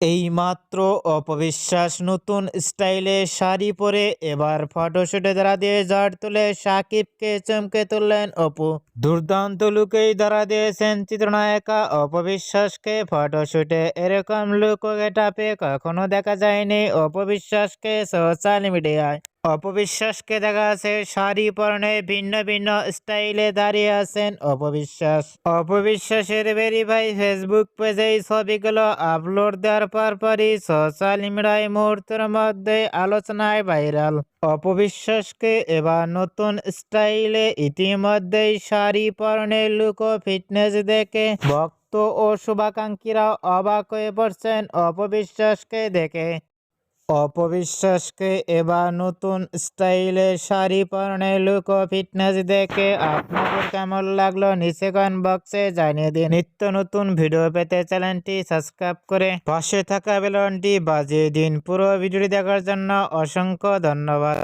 এইমাত্র অপবিশ্বাস নতুন স্টাইলে শাড়ি পরে এবার ফটোশুটে দাঁড়া দিয়ে ঝড় তুলে সাকিবকে চমকে তুললেন অপু। দুর্দান্ত লুকেই দাঁড়া দিয়েছেন চিত্রনায়িকা অপবিশ্বাসকে। ফটোশুটে এরকম লুক গেটাপে কখনো দেখা যায়নি অপবিশ্বাসকে সোশ্যাল মিডিয়ায়। অপবিশ্বাসকে দেখা আছে শাড়ি পরনে ভিন্ন ভিন্ন স্টাইলে দাঁড়িয়ে আছেন অপবিশ্বাস। অপবিশ্বাসের ভেরিফাই ফেসবুক পেজে ছবিগুলো আপলোড দেওয়ার পরপরই সোশ্যাল মিডিয়ায় মুহূর্তের মধ্যে আলোচনায় ভাইরাল অপবিশ্বাসকে এবার নতুন স্টাইলে ইতিমধ্যেই শাড়ি পরনে লুক ফিটনেস দেখে ভক্ত ও শুভাকাঙ্ক্ষীরা অবাক হয়ে পড়ছেন অপবিশ্বাসকে দেখে। অপবিশ্বাসকে এবার নতুন স্টাইলে শাড়ি পরনে লুক ও ফিটনেস দেখে আপনাদের কেমন লাগল নিচে কমেন্ট বক্সে জানিয়ে দিন। নিত্য নতুন ভিডিও পেতে চ্যানেলটি সাবস্ক্রাইব করে পাশে থাকা বেলনটি বাজিয়ে দিন। পুরো ভিডিওটি দেখার জন্য অসংখ্য ধন্যবাদ।